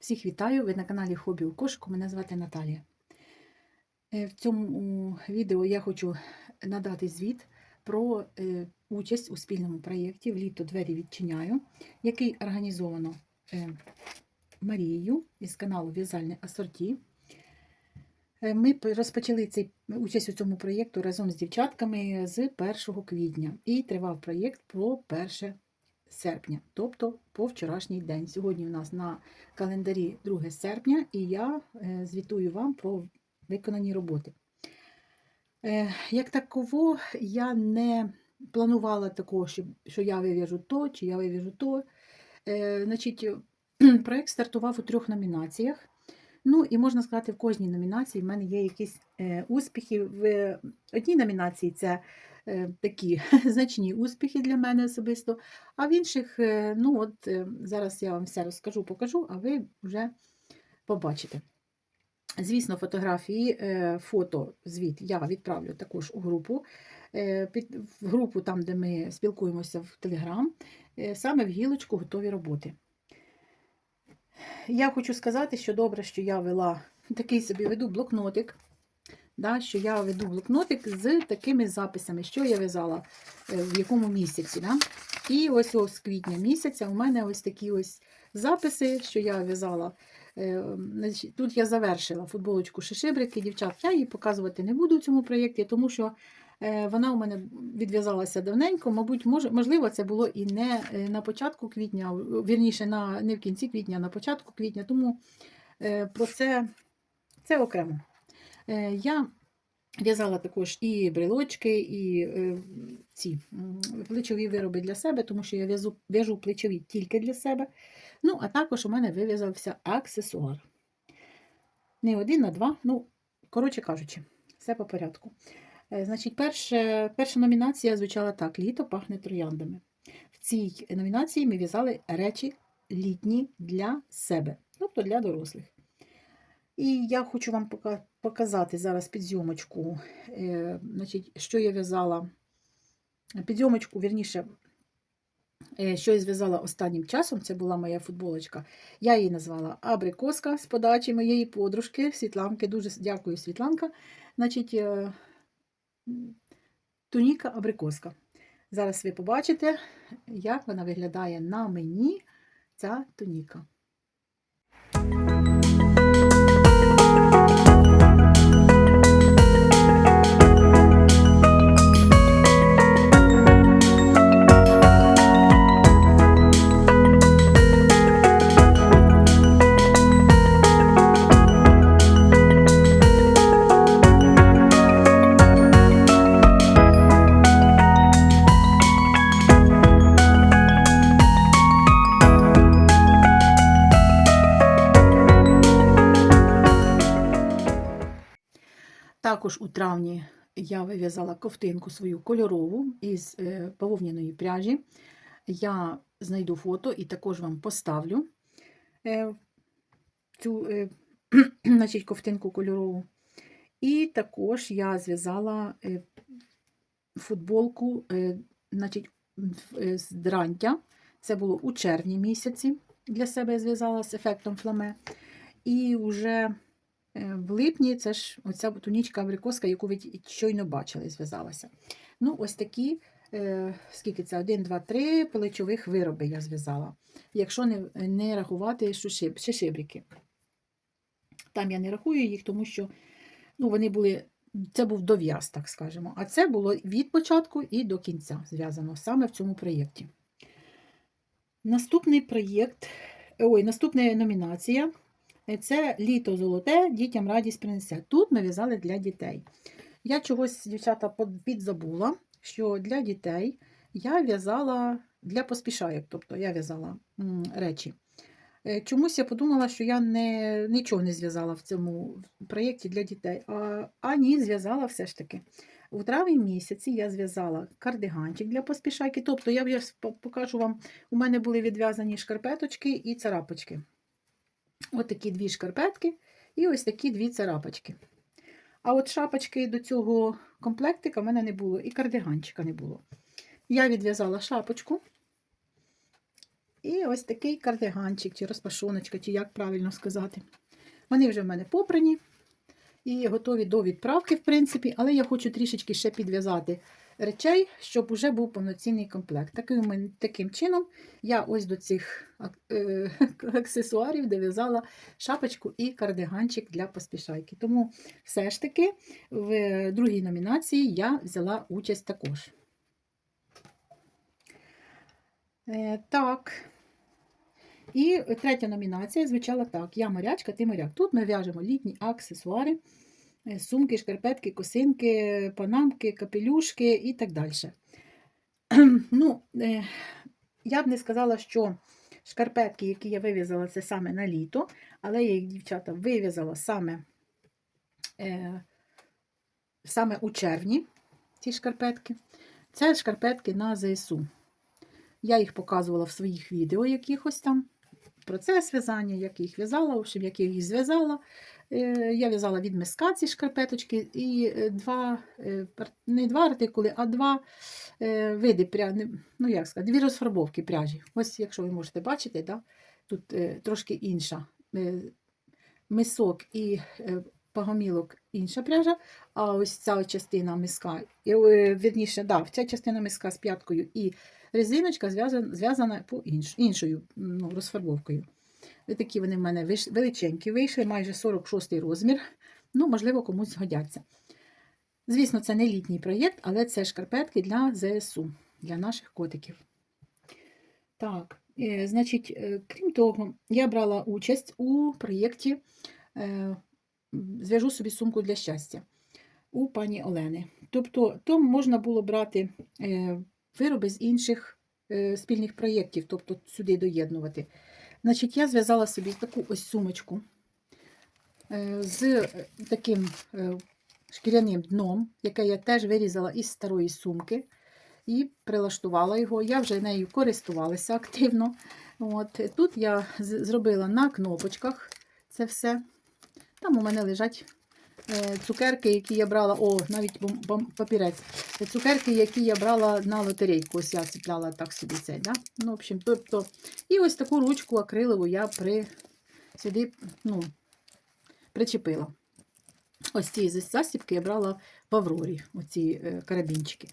Всіх вітаю! Ви на каналі Хобі у кошику. Мене звати Наталія. Е, В цьому відео я хочу надати звіт про е, участь у спільному проєкті Вліто двері відчиняю, який організовано е, Марією із каналу В'язальне Асорті. Ми розпочали цей участь у цьому проєкту разом з дівчатками з 1 квітня і тривав проєкт про 1 серпня, тобто по вчорашній день. Сьогодні у нас на календарі 2 серпня, і я е, звітую вам про виконані роботи. Е, Як таково, я не планувала такого, що, я вив'яжу то, чи я вив'яжу то. Е, Значить, проєкт стартував у трьох номінаціях. Ну, і можна сказати, в кожній номінації в мене є якісь успіхи. В одній номінації це такі значні успіхи для мене особисто, а в інших, е, ну от е, зараз я вам все розкажу, покажу, а ви вже побачите. Звісно, фотографії, е, фото, звіт я відправлю також у групу, е, в групу, там, де ми спілкуємося в Телеграм, е, саме в гілочку готові роботи. Я хочу сказати, що добре, що я вела такий собі веду блокнотик. Да, що я веду блокнотик з такими записами, що я в'язала е, в якому місяці. Да? І ось з квітня місяця у мене ось такі ось записи, що я в'язала. Е, Тут я завершила футболочку шишибрики, дівчат. Я її показувати не буду в цьому проєкті, тому що е, вона у мене відв'язалася давненько. Мабуть, мож- можливо, це було і не на початку квітня, вірніше, на, не в кінці квітня, а на початку квітня. Тому про це, це окремо. Е, Я в'язала також і брелочки, і е, ці плечові вироби для себе, тому що я в'язу, в'яжу плечові тільки для себе. Ну, а також у мене вив'язався аксесуар. Не один, а два. Ну, коротше кажучи, все по порядку. Е, Значить, перше, перша номінація звучала так: літо пахне трояндами. В цій номінації ми в'язали речі літні для себе, тобто для дорослих. І я хочу вам показати зараз підзйомочку, е, значить, що я в'язала. Підзйомочку, вірніше, е, що я зв'язала останнім часом. Це була моя футболочка. Я її назвала Абрикоска з подачі моєї подружки Світланки. Дуже дякую, Світланка. Значить, е, туніка Абрикоска. Зараз ви побачите, як вона виглядає на мені, ця туніка. Також у травні я вив'язала ковтинку свою кольорову із е, бавовняної пряжі. Я знайду фото і також вам поставлю е, цю е, значить, ковтинку кольорову. І також я зв'язала е, футболку е, значить, е, з дрантя. Це було у червні місяці. Для себе я зв'язала з ефектом фламе. І вже Е, В липні це ж оця тунічка абрикоска, яку ви щойно бачили, зв'язалася. Ну, ось такі, е, скільки це? 1, 2, 3 плечових вироби я зв'язала. Якщо не, не рахувати шишиб, шишибрики. Там я не рахую їх, тому що ну, вони були, це був дов'яз, так скажемо. А це було від початку і до кінця зв'язано саме в цьому проєкті. Наступний проєкт, ой, наступна номінація Е, це літо золоте, дітям радість принесе. Тут ми в'язали для дітей. Я чогось, дівчата, підзабула, що для дітей я в'язала для поспішайок, тобто я в'язала речі. Е, Чомусь я подумала, що я не, нічого не зв'язала в цьому проєкті для дітей. А, а ні, зв'язала все ж таки. У травні місяці я зв'язала кардиганчик для поспішайки. Тобто, я покажу вам, у мене були відв'язані шкарпеточки і царапочки. Ось такі дві шкарпетки і ось такі дві царапочки. А от шапочки до цього комплектика в мене не було, і кардиганчика не було. Я відв'язала шапочку І ось такий кардиганчик, чи розпашоночка, чи як правильно сказати. Вони вже в мене попрані і готові до відправки, в принципі, але я хочу трішечки ще підв'язати речей, щоб вже був повноцінний комплект. Таким, таким чином я ось до цих е, аксесуарів дов'язала шапочку і кардиганчик для поспішайки. Тому все ж таки в другій номінації я взяла участь також. Е, так. І третя номінація звучала так: Я морячка, ти моряк. Тут ми в'яжемо літні аксесуари, сумки, шкарпетки, косинки, панамки, капелюшки і так далі. Ну, е, я б не сказала, що шкарпетки, які я вив'язала, це саме на літо, але я їх, дівчата, вив'язала саме, е, саме у червні, ці шкарпетки. Це шкарпетки на ЗСУ. Я їх показувала в своїх відео якихось там. Процес в'язання, як їх в'язала, в общем, як їх зв'язала. Е, Я в'язала від миска ці шкарпеточки і е, два, е, не два артикули, а два види пряжі, ну як сказати, дві розфарбовки пряжі. Ось, якщо ви можете бачити, да, тут трошки інша. Мисок і пагомілок інша пряжа, а ось ця частина миска, і, е, да, ця частина миска з п'яткою і резиночка зв'язана, зв'язана по інш, іншою ну, розфарбовкою. Такі вони в мене величенькі вийшли, майже 46 розмір. Ну, можливо, комусь згодяться. Звісно, це не літній проєкт, але це шкарпетки для ЗСУ, для наших котиків. Так, е, значить, е, крім того, я брала участь у проєкті е, Зв'яжу собі сумку для щастя у пані Олени. Тобто, там можна було брати вироби з інших спільних проєктів, тобто сюди доєднувати. Значить, я зв'язала собі таку ось сумочку е, з е, таким е, шкіряним дном, яке я теж вирізала із старої сумки і прилаштувала його. Я вже нею користувалася активно. От, Тут я зробила на кнопочках це все. Там у мене лежать цукерки, які я брала, о, навіть папірець. Е, Цукерки, які я брала на лотерейку. Ось я ціпляла так собі цей. Да? Ну, в общем, тобто, і ось таку ручку акрилову я при, сюди ну, причепила. Ось ці застібки я брала в Аврорі, оці е, карабінчики.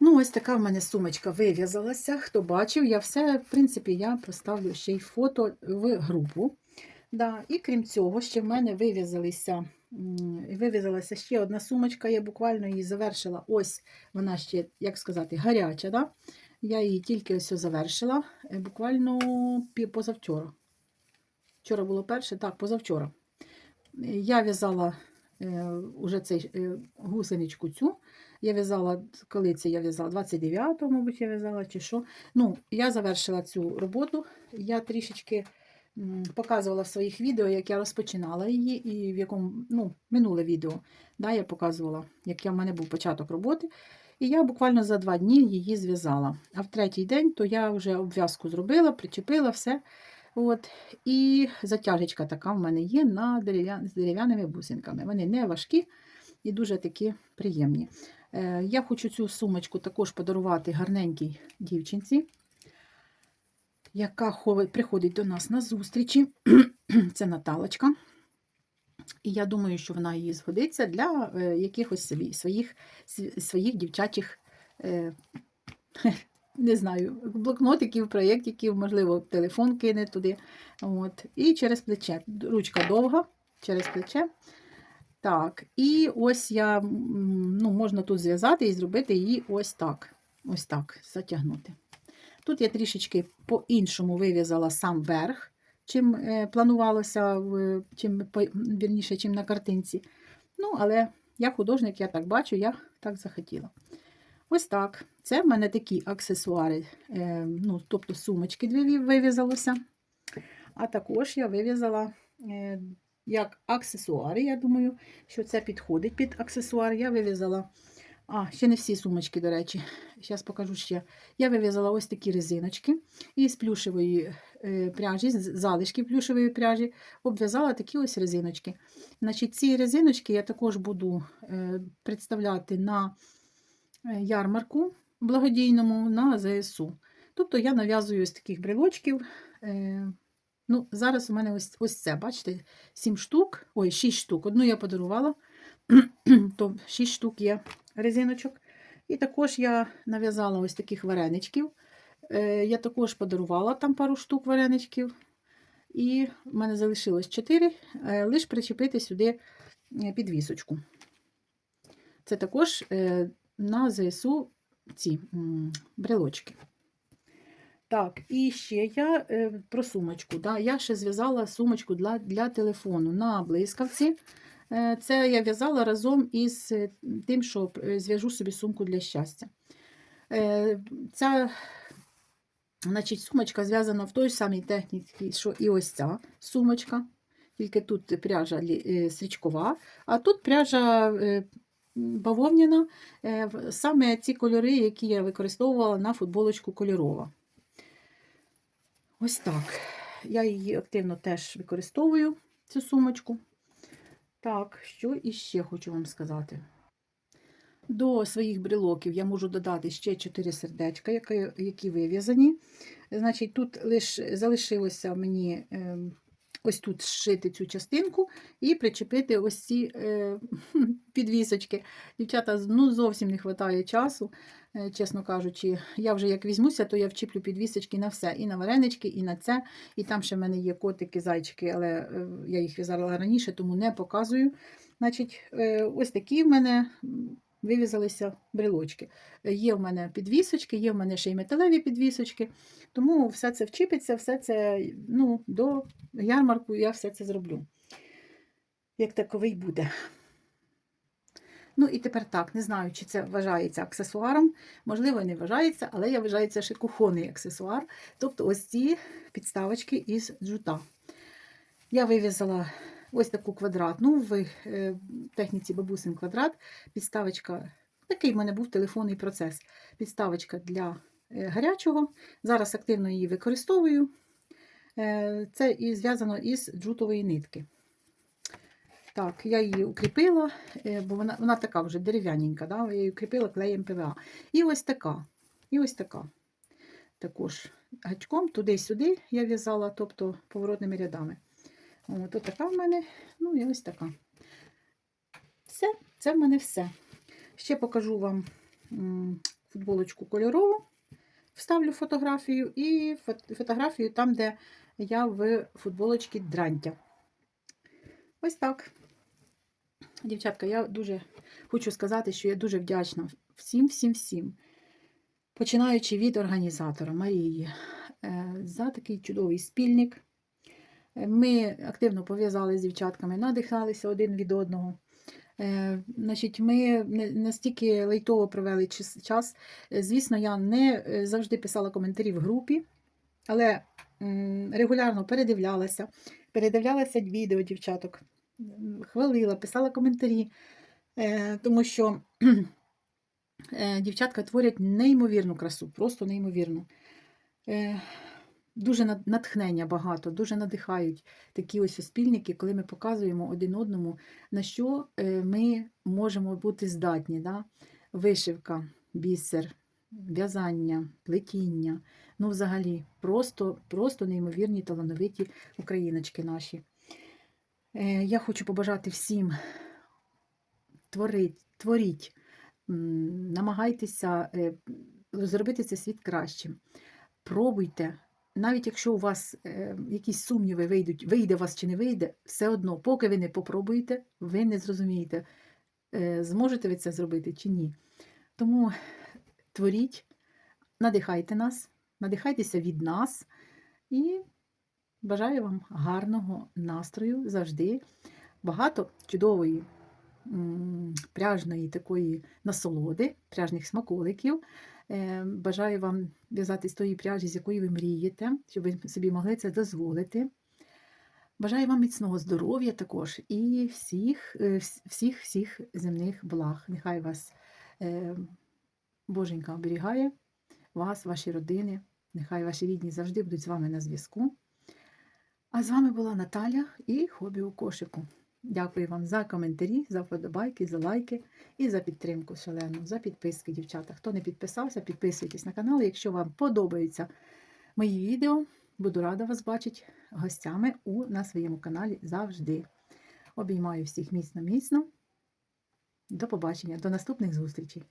Ну, ось така в мене сумочка вив'язалася. Хто бачив, я все, в принципі, я поставлю ще й фото в групу. Да. І крім цього, ще в мене вив'язалися, м, вив'язалася ще одна сумочка. Я буквально її завершила. Ось вона ще, як сказати, гаряча. Да? Я її тільки ось завершила, е, буквально позавчора. Вчора було перше, так, позавчора. Я в'язала е, уже цей е, гусеничку цю. Я в'язала, коли це я в'язала, 29-го, мабуть, я в'язала чи що. Ну, я завершила цю роботу. Я трішечки показувала в своїх відео, як я розпочинала її, і в якому, ну, минуле відео, да, я показувала, як я, в мене був початок роботи. І я буквально за два дні її зв'язала. А в третій день то я вже обв'язку зробила, причепила все. От, і затяжечка така в мене є на дерев'я... з дерев'яними бусинками. Вони не важкі і дуже такі приємні. Е, я хочу цю сумочку також подарувати гарненькій дівчинці, яка приходить до нас на зустрічі. Це Наталочка. І я думаю, що вона їй згодиться для е, якихось своїх, своїх дівчачих, е, не знаю, блокнотиків, проєктиків, можливо, телефон кине туди. От. І через плече. Ручка довга, через плече. Так, і ось я, ну, можна тут зв'язати і зробити її ось так. Ось так затягнути. Тут я трішечки по-іншому вив'язала сам верх, чим е, планувалося, чим, вірніше, чим на картинці. Ну, але я художник, я так бачу, я так захотіла. Ось так. Це в мене такі аксесуари, е, ну, тобто сумочки дві вив'язалося. А також я вив'язала е, як аксесуари. Я думаю, що це підходить під аксесуар. Я вив'язала, а, ще не всі сумочки, до речі. Зараз покажу ще. Я вив'язала ось такі резиночки із плюшевої е, пряжі, з залишки плюшевої пряжі, обв'язала такі ось резиночки. Значить, ці резиночки я також буду е, представляти на е, ярмарку благодійному на ЗСУ. Тобто я нав'язую ось таких брелочків. Ну, зараз у мене ось, ось це, бачите, 7 штук, ой, 6 штук. Одну я подарувала, то 6 штук є резиночок. І також я нав'язала ось таких вареничків. Е, я також подарувала там пару штук вареничків. І в мене залишилось 4, е, лише причепити сюди е, підвісочку. Це також на ЗСУ ці брелочки. Так, і ще я про сумочку. Да, я ще зв'язала сумочку для, для телефону на блискавці. Е, Це я в'язала разом із е, тим, що е, зв'яжу собі сумку для щастя. Ця значить, сумочка зв'язана в той самій техніці, що і ось ця сумочка. Тільки тут пряжа стрічкова, а тут пряжа бавовняна. Саме ці кольори, які я використовувала на футболочку кольорова. Ось так. Я її активно теж використовую, цю сумочку. Так, що іще хочу вам сказати. До своїх брелоків я можу додати ще 4 сердечка, які, які вив'язані. Значить, тут лише залишилося мені е, ось тут зшити цю частинку і причепити ось ці е, підвісочки. Дівчата, ну зовсім не вистачає часу, е, чесно кажучи. Я вже як візьмуся, то я вчіплю підвісочки на все. І на варенички, і на це. І там ще в мене є котики, зайчики, але е, я їх в'язала раніше, тому не показую. Значить, е, ось такі в мене вивізалися брелочки. Е, Є в мене підвісочки, є в мене ще й металеві підвісочки. Тому все це вчіпиться, все це ну, до ярмарку я все це зроблю. Як таковий буде. Ну і тепер так, не знаю, чи це вважається аксесуаром. Можливо, не вважається, але я вважаю це ще кухонний аксесуар. Тобто ось ці підставочки із джута. Я вив'язала ось таку квадратну в е, техніці бабусин квадрат. Підставочка, такий в мене був телефонний процес. Підставочка для е, гарячого. Зараз активно її використовую. Е, Це і зв'язано із джутової нитки. Так, я її укріпила, бо вона, вона така вже дерев'яненька, да? я її укріпила клеєм ПВА. І ось така. І ось така. Також гачком туди-сюди я в'язала, тобто поворотними рядами. От, така в мене, ну і ось така. Все, це в мене все. Ще покажу вам футболочку кольорову. Вставлю фотографію і фотографію там, де я в футболочці дрантя. Ось так. Дівчатка, я дуже хочу сказати, що я дуже вдячна всім, всім, всім, починаючи від організатора Марії, е, за такий чудовий спільник. Ми активно пов'язали з дівчатками, надихалися один від одного. Е, Значить, ми настільки лайтово провели час-. Е, Звісно, я не е, завжди писала коментарі в групі, але регулярно передивлялася, передивлялася відео дівчаток, хвалила, писала коментарі, тому що дівчатка творять неймовірну красу, просто неймовірну. Дуже натхнення багато, дуже надихають такі ось спільники, коли ми показуємо один одному, на що е, ми можемо бути здатні. Да? Вишивка, бісер, в'язання, плетіння. Ну, взагалі, просто, просто неймовірні талановиті україночки наші. Е, Я хочу побажати всім творить, творіть, намагайтеся е, зробити цей світ кращим. Пробуйте, навіть якщо у вас е, якісь сумніви вийдуть, вийде у вас чи не вийде, все одно, поки ви не попробуєте, ви не зрозумієте, е, зможете ви це зробити чи ні. Тому творіть, надихайте нас, надихайтеся від нас і бажаю вам гарного настрою завжди. Багато чудової пряжної такої насолоди, пряжних смаколиків. Е, Бажаю вам в'язати з тої пряжі, з якої ви мрієте, щоб ви собі могли це дозволити. Бажаю вам міцного здоров'я також і всіх, е, всіх, всіх земних благ. Нехай вас е, Боженька оберігає, вас, ваші родини. Нехай ваші рідні завжди будуть з вами на зв'язку. А з вами була Наталя і хобі у кошику. Дякую вам за коментарі, за вподобайки, за лайки і за підтримку шалену, за підписки, дівчата. Хто не підписався, підписуйтесь на канал. Якщо вам подобаються мої відео, буду рада вас бачити гостями у, на своєму каналі завжди. Обіймаю всіх міцно-міцно. До побачення, до наступних зустрічей!